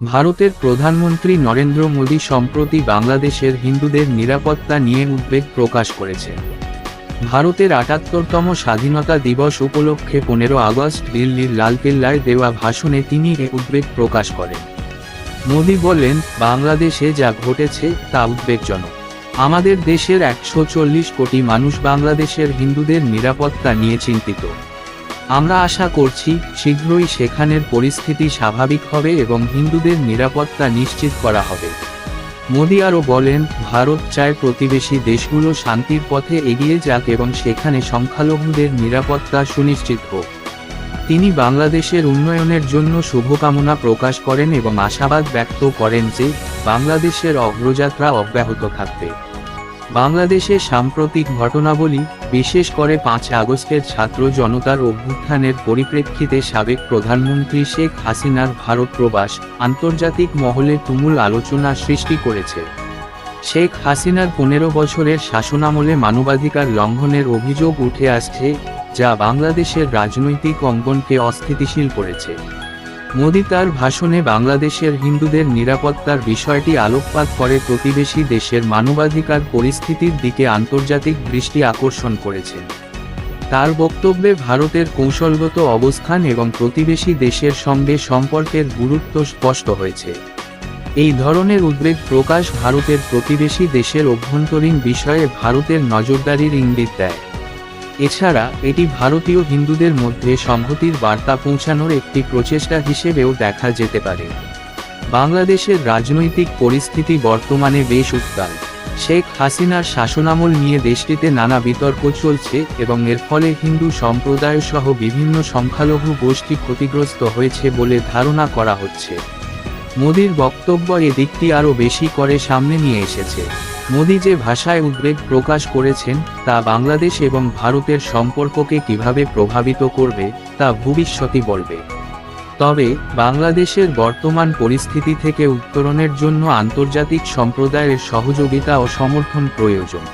ভারতের প্রধানমন্ত্রী নরেন্দ্র মোদী সম্প্রতি বাংলাদেশের হিন্দুদের নিরাপত্তা নিয়ে উদ্বেগ প্রকাশ করেছে। ভারতের আটাত্তরতম স্বাধীনতা দিবস উপলক্ষে পনেরো আগস্ট দিল্লির লালকেল্লায় দেওয়া ভাষণে তিনি এ উদ্বেগ প্রকাশ করেন। মোদী বলেন, বাংলাদেশে যা ঘটেছে তা উদ্বেগজনক। আমাদের দেশের একশো চল্লিশ কোটি মানুষ বাংলাদেশের হিন্দুদের নিরাপত্তা নিয়ে চিন্তিত। আমরা আশা করছি, শীঘ্রই সেখানের পরিস্থিতি স্বাভাবিক হবে এবং হিন্দুদের নিরাপত্তা নিশ্চিত করা হবে। মোদি আরও বলেন, ভারত চায় প্রতিবেশী দেশগুলো শান্তির পথে এগিয়ে যাক এবং সেখানে সংখ্যালঘুদের নিরাপত্তা সুনিশ্চিত হোক। তিনি বাংলাদেশের উন্নয়নের জন্য শুভকামনা প্রকাশ করেন এবং আশাবাদ ব্যক্ত করেন যে, বাংলাদেশের অগ্রযাত্রা অব্যাহত থাকবে। বাংলাদেশের সাম্প্রতিক ঘটনাবলী, বিশেষ করে পাঁচ আগস্টের ছাত্র জনতার অভ্যুত্থানের পরিপ্রেক্ষিতে সাবেক প্রধানমন্ত্রী শেখ হাসিনার ভারত প্রবাস, আন্তর্জাতিক মহলে তুমুল আলোচনা সৃষ্টি করেছে। শেখ হাসিনার পনেরো বছরের শাসনামলে মানবাধিকার লঙ্ঘনের অভিযোগ উঠে আসছে, যা বাংলাদেশের রাজনৈতিক অঙ্গনকে অস্থিতিশীল করেছে। মোদি তার ভাষণে বাংলাদেশের হিন্দুদের নিরাপত্তার বিষয়টি আলোকপাত করে প্রতিবেশী দেশের মানবাধিকার পরিস্থিতির দিকে আন্তর্জাতিক দৃষ্টি আকর্ষণ করেছেন তার বক্তব্যে ভারতের কৌশলগত অবস্থান এবং প্রতিবেশী দেশের সঙ্গে সম্পর্কের গুরুত্ব স্পষ্ট হয়েছে। এই ধরনের উদ্বেগ প্রকাশ ভারতের প্রতিবেশী দেশের অভ্যন্তরীণ বিষয়ে ভারতের নজরদারির ইঙ্গিত দেয়। এছাড়া, এটি ভারতীয় হিন্দুদের মধ্যে সংহতির বার্তা পৌঁছানোর একটি প্রচেষ্টা হিসেবেও দেখা যেতে পারে। বাংলাদেশের রাজনৈতিক পরিস্থিতি বর্তমানে বেশ উত্তাল। শেখ হাসিনার শাসনামল নিয়ে দেশটিতে নানা বিতর্ক চলছে এবং এর ফলে হিন্দু সম্প্রদায় সহ বিভিন্ন সংখ্যালঘু গোষ্ঠী ক্ষতিগ্রস্ত হয়েছে বলে ধারণা করা হচ্ছে। মোদির বক্তব্য এ দিকটি আরও বেশি করে সামনে নিয়ে এসেছে। মোদি যে ভাষায় উদ্বেগ প্রকাশ করেছেন, তা বাংলাদেশ এবং ভারতের সম্পর্ককে কীভাবে প্রভাবিত করবে, তা ভবিষ্যতই বলবে। তবে, বাংলাদেশের বর্তমান পরিস্থিতি থেকে উত্তরণের জন্য আন্তর্জাতিক সম্প্রদায়ের সহযোগিতা ও সমর্থন প্রয়োজন।